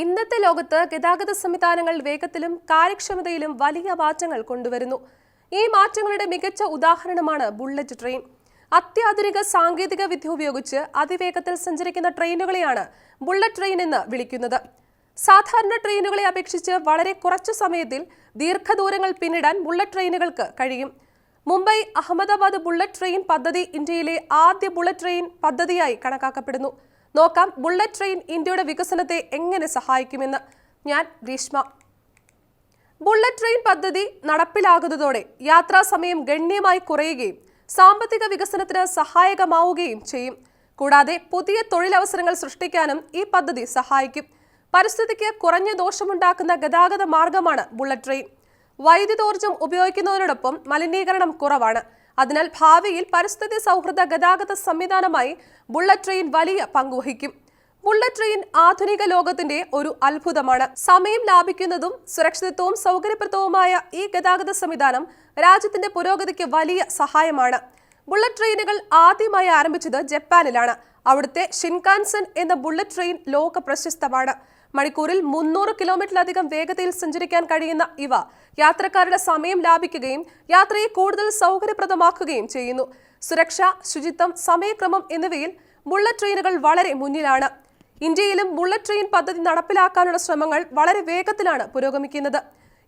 ഇന്നത്തെ ലോകത്ത് ഗതാഗത സംവിധാനങ്ങൾ വേഗത്തിലും കാര്യക്ഷമതയിലും വലിയ മാറ്റങ്ങൾ കൊണ്ടുവരുന്നു. ഈ മാറ്റങ്ങളുടെ മികച്ച ഉദാഹരണമാണ് ബുള്ളറ്റ് ട്രെയിൻ. അത്യാധുനിക സാങ്കേതിക വിദ്യ ഉപയോഗിച്ച് അതിവേഗത്തിൽ സഞ്ചരിക്കുന്ന ട്രെയിനുകളെയാണ് ബുള്ളറ്റ് ട്രെയിൻ എന്ന് വിളിക്കുന്നത്. സാധാരണ ട്രെയിനുകളെ അപേക്ഷിച്ച് വളരെ കുറച്ചു സമയത്തിൽ ദീർഘദൂരങ്ങൾ പിന്നിടാൻ ബുള്ളറ്റ് ട്രെയിനുകൾക്ക് കഴിയും. മുംബൈ അഹമ്മദാബാദ് ബുള്ളറ്റ് ട്രെയിൻ പദ്ധതി ഇന്ത്യയിലെ ആദ്യ ബുള്ളറ്റ് ട്രെയിൻ പദ്ധതിയായി കണക്കാക്കപ്പെടുന്നു. നോക്കാം ബുള്ളറ്റ് ട്രെയിൻ ഇന്ത്യയുടെ വികസനത്തെ എങ്ങനെ സഹായിക്കുമെന്ന് ഞാൻ ഗ്രീഷ്മ ബുള്ളറ്റ് ട്രെയിൻ പദ്ധതി നടപ്പിലാകുന്നതോടെ യാത്രാ സമയം ഗണ്യമായി കുറയുകയും സാമ്പത്തിക വികസനത്തിന് സഹായകമാവുകയും ചെയ്യും. കൂടാതെ പുതിയ തൊഴിലവസരങ്ങൾ സൃഷ്ടിക്കാനും ഈ പദ്ധതി സഹായിക്കും. പരിസ്ഥിതിക്ക് കുറഞ്ഞ ദോഷമുണ്ടാക്കുന്ന ഗതാഗത മാർഗമാണ് ബുള്ളറ്റ് ട്രെയിൻ വൈദ്യുതോർജം ഉപയോഗിക്കുന്നതിനോടൊപ്പം മലിനീകരണം കുറവാണ്. അതിനാൽ ഭാവിയിൽ പരിസ്ഥിതി സൗഹൃദ ഗതാഗത സംവിധാനമായി ബുള്ളറ്റ് ട്രെയിൻ വലിയ പങ്കുവഹിക്കും ബുള്ളറ്റ് ട്രെയിൻ ആധുനിക ലോകത്തിന്റെ ഒരു അത്ഭുതമാണ്. സമയം ലാഭിക്കുന്നതും സുരക്ഷിതത്വവും സൗകര്യപ്രദവുമായ ഈ ഗതാഗത സംവിധാനം രാജ്യത്തിന്റെ പുരോഗതിക്ക് വലിയ സഹായമാണ്. ബുള്ളറ്റ് ട്രെയിനുകൾ ആദ്യമായി ആരംഭിച്ചത് ജപ്പാനിലാണ്. അവിടുത്തെ ഷിൻകാൻസൻ എന്ന ബുള്ളറ്റ് ട്രെയിൻ ലോക പ്രശസ്തമാണ്. മണിക്കൂറിൽ മുന്നൂറ് കിലോമീറ്ററിലധികം വേഗതയിൽ സഞ്ചരിക്കാൻ കഴിയുന്ന ഇവ യാത്രക്കാരുടെ സമയം ലാഭിക്കുകയും യാത്രയെ കൂടുതൽ സൗകര്യപ്രദമാക്കുകയും ചെയ്യുന്നു. സുരക്ഷ ശുചിത്വം സമയക്രമം എന്നിവയിൽ ബുള്ളറ്റ് ട്രെയിനുകൾ വളരെ മുന്നിലാണ്. ഇന്ത്യയിലും ബുള്ളറ്റ് ട്രെയിൻ പദ്ധതി നടപ്പിലാക്കാനുള്ള ശ്രമങ്ങൾ വളരെ വേഗത്തിലാണ് പുരോഗമിക്കുന്നത്.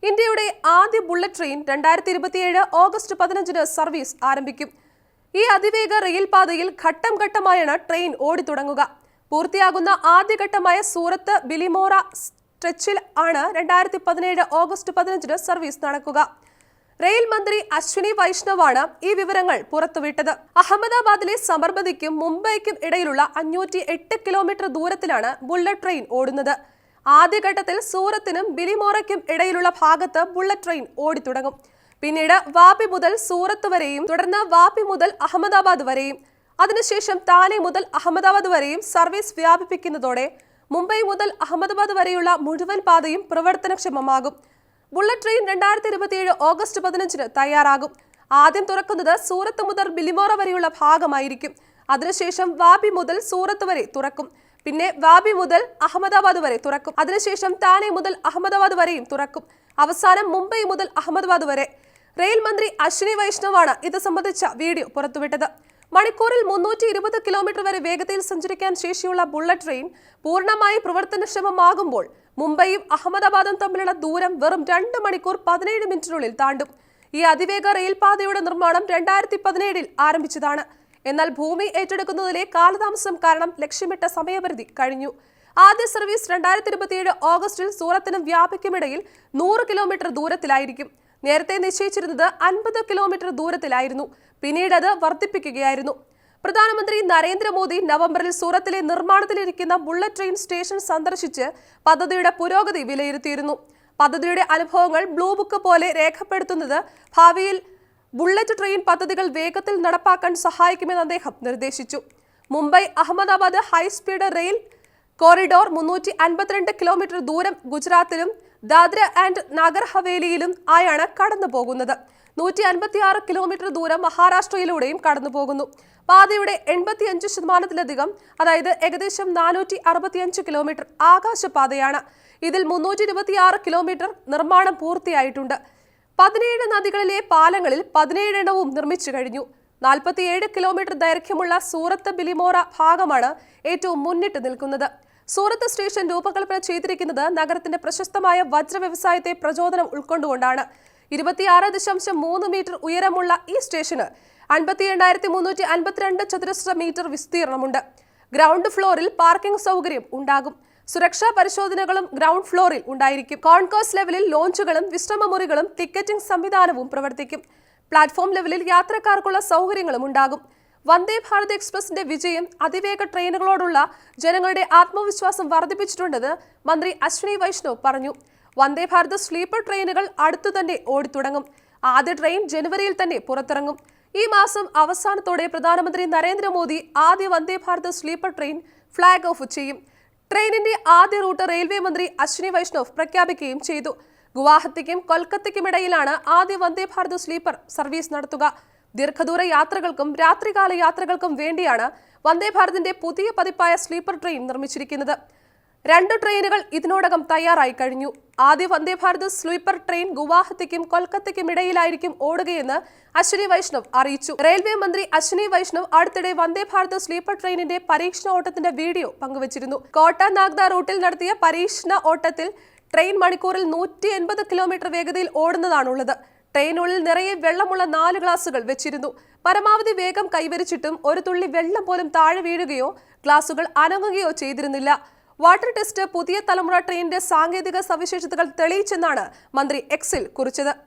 ഇന്ത്യയുടെ ആദ്യ ബുള്ളറ്റ് ട്രെയിൻ രണ്ടായിരത്തി ഇരുപത്തിയേഴ് ഓഗസ്റ്റ് പതിനഞ്ചിന് സർവീസ് ആരംഭിക്കും. ഈ അതിവേഗ റെയിൽപാതയിൽ ഘട്ടം ഘട്ടമായാണ് ട്രെയിൻ ഓടിത്തുടങ്ങുക പൂർത്തിയാകുന്ന ആദ്യഘട്ടമായ സൂറത്ത് ബിലിമോറ സ്ട്രെച്ചിൽ ആണ് രണ്ടായിരത്തി പതിനേഴ് ഓഗസ്റ്റ് പതിനഞ്ചിന് സർവീസ് നടക്കുക. റെയിൽ മന്ത്രി അശ്വിനി വൈഷ്ണവാണ് ഈ വിവരങ്ങൾ പുറത്തുവിട്ടത്. അഹമ്മദാബാദിലെ സമർബതിക്കും മുംബൈക്കും ഇടയിലുള്ള അഞ്ഞൂറ്റി എട്ട് കിലോമീറ്റർ ദൂരത്തിലാണ് ബുള്ളറ്റ് ട്രെയിൻ ഓടുന്നത്. ആദ്യഘട്ടത്തിൽ സൂറത്തിനും ബിലിമോറയ്ക്കും ഇടയിലുള്ള ഭാഗത്ത് ബുള്ളറ്റ് ട്രെയിൻ ഓടിത്തുടങ്ങും പിന്നീട് വാപി മുതൽ സൂറത്ത് വരെയും തുടർന്ന് വാപി മുതൽ അഹമ്മദാബാദ് വരെയും. അതിനുശേഷം താനെ മുതൽ അഹമ്മദാബാദ് വരെയും സർവീസ് വ്യാപിപ്പിക്കുന്നതോടെ മുംബൈ മുതൽ അഹമ്മദാബാദ് വരെയുള്ള മുഴുവൻ പാതയും പ്രവർത്തനക്ഷമമാകും. ബുള്ളറ്റ് ട്രെയിൻ രണ്ടായിരത്തി ഇരുപത്തിയേഴ് ഓഗസ്റ്റ് പതിനഞ്ചിന് തയ്യാറാകും. ആദ്യം തുറക്കുന്നത് സൂറത്ത് മുതൽ ബിലിമോറ വരെയുള്ള ഭാഗമായിരിക്കും. അതിനുശേഷം വാബി മുതൽ സൂറത്ത് വരെ തുറക്കും. പിന്നെ വാബി മുതൽ അഹമ്മദാബാദ് വരെ തുറക്കും. അതിനുശേഷം താനെ മുതൽ അഹമ്മദാബാദ് വരെയും തുറക്കും. അവസാനം മുംബൈ മുതൽ അഹമ്മദാബാദ് വരെ. റെയിൽ മന്ത്രി അശ്വിനി വൈഷ്ണവാണ് ഇത് സംബന്ധിച്ച വീഡിയോ പുറത്തുവിട്ടത്. മണിക്കൂറിൽ മുന്നൂറ്റി ഇരുപത് കിലോമീറ്റർ വരെ വേഗതയിൽ സഞ്ചരിക്കാൻ ശേഷിയുള്ള ബുള്ളറ്റ് ട്രെയിൻ പൂർണമായി പ്രവർത്തനക്ഷമമാകുമ്പോൾ മുംബൈയും അഹമ്മദാബാദും തമ്മിലുള്ള ദൂരം വെറും രണ്ട് മണിക്കൂർ പതിനേഴ് മിനിറ്റിനുള്ളിൽ താണ്ടും. ഈ അതിവേഗ റെയിൽപാതയുടെ നിർമ്മാണം രണ്ടായിരത്തി പതിനേഴിൽ ആരംഭിച്ചതാണ്. എന്നാൽ ഭൂമി ഏറ്റെടുക്കുന്നതിലെ കാലതാമസം കാരണം ലക്ഷ്യമിട്ട സമയപരിധി കഴിഞ്ഞു. ആദ്യ സർവീസ് രണ്ടായിരത്തി ഇരുപത്തിയേഴ് ഓഗസ്റ്റിൽ സൂറത്തിനും വ്യാപിക്കുമിടയിൽ നൂറ് കിലോമീറ്റർ ദൂരത്തിലായിരിക്കും. നേരത്തെ നിശ്ചയിച്ചിരുന്നത് അൻപത് കിലോമീറ്റർ ദൂരത്തിലായിരുന്നു. പിന്നീട് അത് വർദ്ധിപ്പിക്കുകയായിരുന്നു. പ്രധാനമന്ത്രി നരേന്ദ്രമോദി നവംബറിൽ സൂറത്തിലെ നിർമ്മാണത്തിലിരിക്കുന്ന ബുള്ളറ്റ് ട്രെയിൻ സ്റ്റേഷൻ സന്ദർശിച്ച് പദ്ധതിയുടെ പുരോഗതി വിലയിരുത്തിയിരുന്നു. പദ്ധതിയുടെ അനുഭവങ്ങൾ ബ്ലൂ ബുക്ക് പോലെ രേഖപ്പെടുത്തുന്നത് ഭാവിയിൽ ബുള്ളറ്റ് ട്രെയിൻ പദ്ധതികൾ വേഗത്തിൽ നടപ്പാക്കാൻ സഹായിക്കുമെന്ന് അദ്ദേഹം നിർദ്ദേശിച്ചു. Mumbai Ahmedabad high speed rail corridor മുന്നൂറ്റി അൻപത്തിരണ്ട് കിലോമീറ്റർ ദൂരം ഗുജറാത്തിലും ദാദ്ര ആൻഡ് നഗർ ഹവേലിയിലും ആയാണ് കടന്നു പോകുന്നത് നൂറ്റി അൻപത്തിയാറ് കിലോമീറ്റർ ദൂരം മഹാരാഷ്ട്രയിലൂടെയും കടന്നു പോകുന്നു പാതയുടെ എൺപത്തിയഞ്ച് ശതമാനത്തിലധികം അതായത് ഏകദേശം നാനൂറ്റി അറുപത്തിയഞ്ച് കിലോമീറ്റർ ആകാശപാതയാണ്. ഇതിൽ മുന്നൂറ്റി ഇരുപത്തിയാറ് കിലോമീറ്റർ നിർമ്മാണം പൂർത്തിയായിട്ടുണ്ട്. പതിനേഴ് നദികളിലെ പാലങ്ങളിൽ പതിനേഴെണ്ണവും നിർമ്മിച്ചു കഴിഞ്ഞു. നാൽപ്പത്തിയേഴ് കിലോമീറ്റർ ദൈർഘ്യമുള്ള സൂറത്ത് ബിലിമോറ ഭാഗമാണ് ഏറ്റവും മുന്നിട്ട് നിൽക്കുന്നത്. സൂറത്ത് സ്റ്റേഷൻ രൂപകൽപ്പന ചെയ്തിരിക്കുന്നത് നഗരത്തിന്റെ പ്രശസ്തമായ വജ്ര വ്യവസായത്തെ പ്രചോദനം ഉൾക്കൊണ്ടുകൊണ്ടാണ്. ഇരുപത്തിയാറ് ദശാംശം മൂന്ന് മീറ്റർ ഉയരമുള്ള ഈ സ്റ്റേഷന് അൻപത്തി എണ്ണായിരത്തി മുന്നൂറ്റി അൻപത്തിരണ്ട് ചതുരശ്ര മീറ്റർ വിസ്തീർണമുണ്ട്. ഗ്രൗണ്ട് ഫ്ലോറിൽ പാർക്കിംഗ് സൗകര്യം ഉണ്ടാകും. സുരക്ഷാ പരിശോധനകളും ഗ്രൗണ്ട് ഫ്ലോറിൽ ഉണ്ടായിരിക്കും. കോൺകോസ് ലെവലിൽ ലോഞ്ചുകളും വിശ്രമമുറികളും ടിക്കറ്റിംഗ് സംവിധാനവും പ്രവർത്തിക്കും. പ്ലാറ്റ്ഫോം ലെവലിൽ യാത്രക്കാർക്കുള്ള സൗകര്യങ്ങളും ഉണ്ടാകും. വന്ദേ ഭാരത് എക്സ്പ്രസിന്റെ വിജയം അതിവേഗ ട്രെയിനുകളോടുള്ള ജനങ്ങളുടെ ആത്മവിശ്വാസം വർദ്ധിപ്പിച്ചിട്ടുണ്ടെന്ന് മന്ത്രി അശ്വിനി വൈഷ്ണവ് പറഞ്ഞു. വന്ദേ ഭാരത് സ്ലീപ്പർ ട്രെയിനുകൾ അടുത്തു തന്നെ ഓടിത്തുടങ്ങും. ആദ്യ ട്രെയിൻ ജനുവരിയിൽ തന്നെ പുറത്തിറങ്ങും. ഈ മാസം അവസാനത്തോടെ പ്രധാനമന്ത്രി നരേന്ദ്രമോദി ആദ്യ Vande Bharat sleeper train flag off ചെയ്യും. ട്രെയിനിന്റെ ആദ്യ റൂട്ട് റെയിൽവേ മന്ത്രി അശ്വിനി വൈഷ്ണവ് പ്രഖ്യാപിക്കുകയും ചെയ്തു. ഗുവാഹത്തിക്കും കൊൽക്കത്തയ്ക്കുമിടയിലാണ് ആദ്യ വന്ദേ ഭാരത് സ്ലീപ്പർ സർവീസ് നടത്തുക. ദീർഘദൂര യാത്രകൾക്കും രാത്രികാല യാത്രകൾക്കും വേണ്ടിയാണ് വന്ദേ ഭാരതിന്റെ പുതിയ പതിപ്പായ സ്ലീപ്പർ ട്രെയിൻ നിർമ്മിച്ചിരിക്കുന്നത്. രണ്ട് ട്രെയിനുകൾ ഇതിനോടകം തയ്യാറായി കഴിഞ്ഞു. ആദ്യ വന്ദേ ഭാരത് സ്ലീപ്പർ ട്രെയിൻ ഗുവാഹത്തിക്കും കൊൽക്കത്തയ്ക്കും ഇടയിലായിരിക്കും ഓടുകയെന്ന് അശ്വിനി വൈഷ്ണവ് അറിയിച്ചു. റെയിൽവേ മന്ത്രി അശ്വിനി വൈഷ്ണവ് അടുത്തിടെ വന്ദേ ഭാരത് സ്ലീപ്പർ ട്രെയിനിന്റെ പരീക്ഷണ ഓട്ടത്തിന്റെ വീഡിയോ പങ്കുവച്ചിരുന്നു. കോട്ട നാഗ്ദ റൂട്ടിൽ നടത്തിയ പരീക്ഷണ ഓട്ടത്തിൽ ട്രെയിൻ മണിക്കൂറിൽ നൂറ്റി എൺപത് കിലോമീറ്റർ വേഗതയിൽ ഓടുന്നതാണുള്ളത്. ട്രെയിനുള്ളിൽ നിറയെ വെള്ളമുള്ള നാല് ഗ്ലാസുകൾ വെച്ചിരുന്നു. പരമാവധി വേഗം കൈവരിച്ചിട്ടും ഒരു തുള്ളി വെള്ളം പോലും താഴെ വീഴുകയോ ഗ്ലാസുകൾ അനങ്ങുകയോ ചെയ്തിരുന്നില്ല. വാട്ടർ ടെസ്റ്റ് പുതിയ തലമുറ ട്രെയിനിന്റെ സാങ്കേതിക സവിശേഷതകൾ തെളിയിച്ചെന്നാണ് മന്ത്രി എക്സിൽ കുറിച്ചത്.